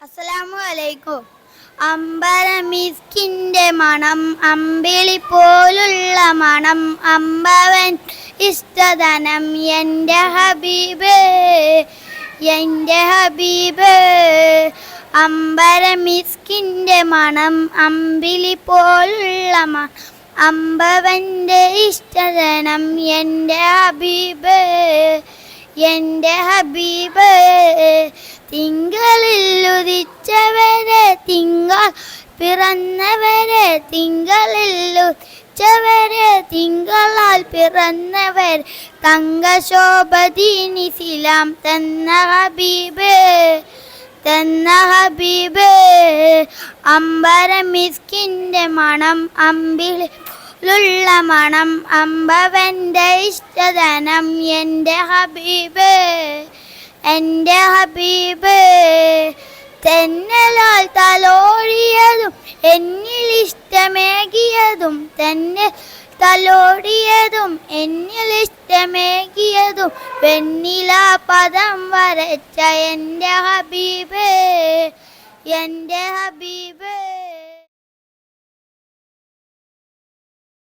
അസ്സലാമു അലൈക്കും അമ്പരമിസ്കിന്റെ മണം അമ്പിളി പോലുള്ള മണം അമ്പവൻ ഇഷ്ടധനം എന്റെ ഹബീബ് എന്റെ ഹബീബ്. അമ്പരമിസ്കിന്റെ മണം അമ്പിളി പോലുള്ള മണം അമ്പവന്റെ ഇഷ്ടധനം എന്റെ ഹബീബ് എന്റെ ഹബീബ്. തിങ്കളിൽ ഉദിച്ചവരെ തിങ്കൾ പിറന്നവരെ തിങ്കളിൽ ഉദിച്ചവരെ തിങ്കളാൽ പിറന്നവർ തങ്കശോഭദീനി സിലാം തന്ന ഹബീബ് തന്ന ഹബീബ്. അമ്പരമിസ്കിന്റെ മണം അമ്പിളി ലുള്ള മണം അമ്പവന്റെ ഇഷ്ടധനം എന്റെ ഹബീബ് എന്റെ ഹബീബ്. തെന്നലാൽ തലോടിയതും എന്നിൽ ഇഷ്ടമേകിയതും തന്നെ തലോടിയതും എന്നിൽ ഇഷ്ടമേകിയതും വെണ്ണില പദം വരച്ച എന്റെ ഹബീബേ എന്റെ ഹബീബ്.